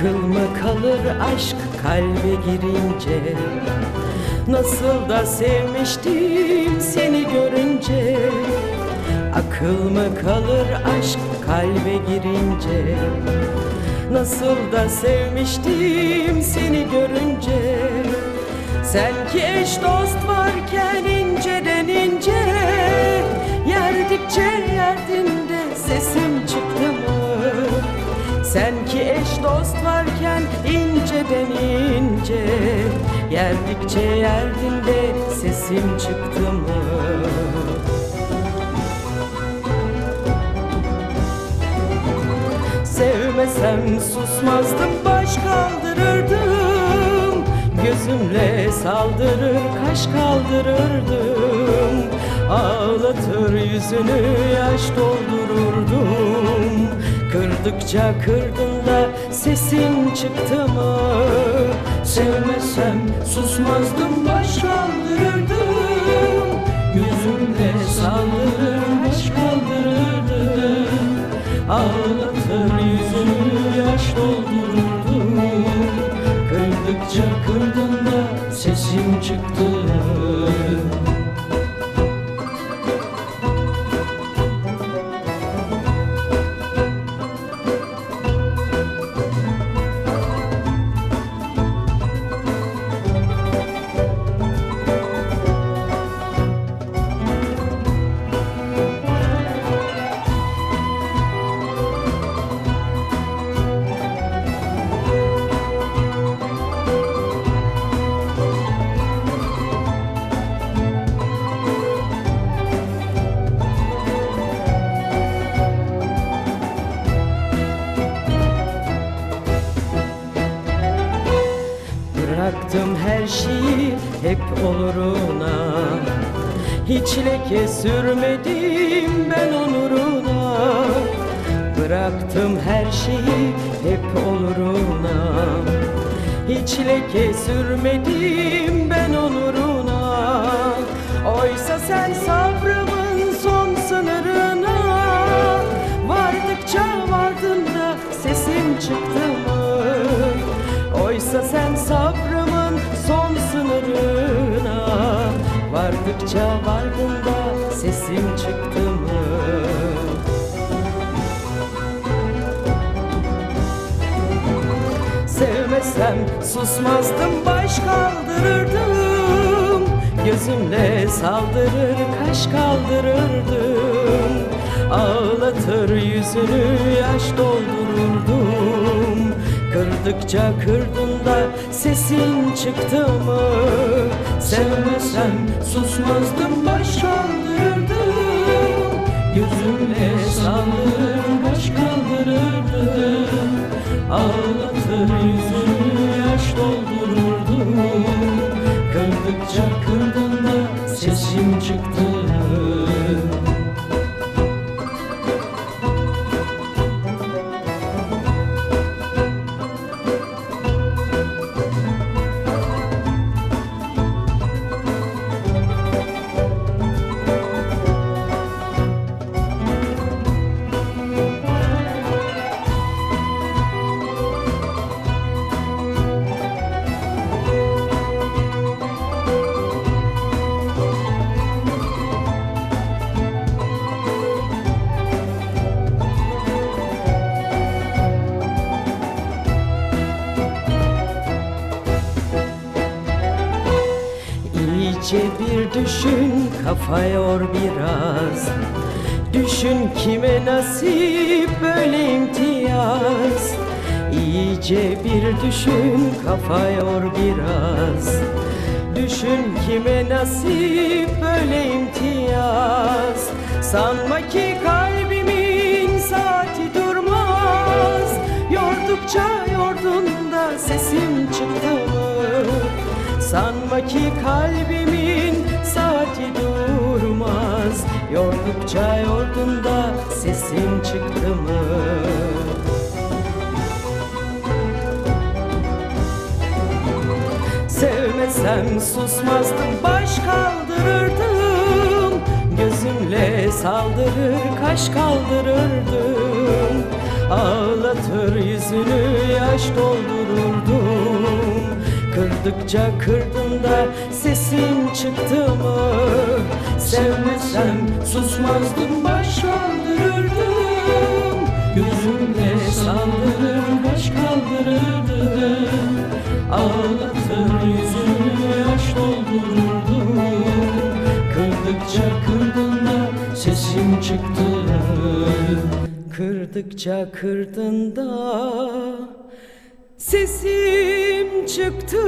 Akıl mı kalır aşk kalbe girince. Nasıl da sevmiştim seni görünce. Akıl mı kalır aşk kalbe girince. Nasıl da sevmiştim seni görünce. Sen ki eş dost varken inceden ince. Yerdikçe yerdinde eş dost varken inceden ince. Yerdikçe yerdinde sesim çıktı mı? Sevmesem susmazdım baş kaldırırdım. Gözümle saldırır kaş kaldırırdım. Ağlatır yüzünü yaş doldururdum. Kırdıkça kırdın da sesin çıktı mı? Sevmesem susmazdım baş kaldırırdım Bıraktım her şeyi hep oluruna Hiç leke sürmedim ben onuruna. Bıraktım her şeyi hep oluruna Hiç leke sürmedim ben onuruna. Oysa sen sabrımın son sınırına Vardıkça vardın da sesim çıktı Vardıkça vardın da sesim çıktı mı? Sevmesem susmazdım baş kaldırırdım Gözümle saldırır kaş kaldırırdım. Ağlatır yüzünü yaş doldururdum. Kırdıkça kırdın da sesin çıktı mı? Sevmesem susmazdım baş kaldırırdım. Gözümle saldırır baş kaldırırdım. Ağlatır yüzünü yaş doldururdum Kırdıkça kırdın da sesim çıktı İyice bir düşün kafa yor biraz. Düşün kime nasip böyle imtiyaz. İyice bir düşün kafa yor biraz. Düşün kime nasip böyle imtiyaz. Sanma ki kalbimin saati durmaz. Yordukça yordun da sesim çıktı mı? Sanma ki kalbimin saati durmaz. Yordukça yordun da sesim çıktı mı? Sevmesem susmazdım baş kaldırırdım. Gözümle saldırır kaş kaldırırdım. Ağlatır yüzünü yaş doldururdum Kırdıkça kırdın da sesin çıktı mı? Sevmesem susmazdım baş kaldırırdım Gözümle saldırır baş kaldırırdım Ağlatır yüzünü yaş doldururdum. Kırdıkça kırdın da sesin çıktı. Kırdıkça kırdın da Sesim çıktı.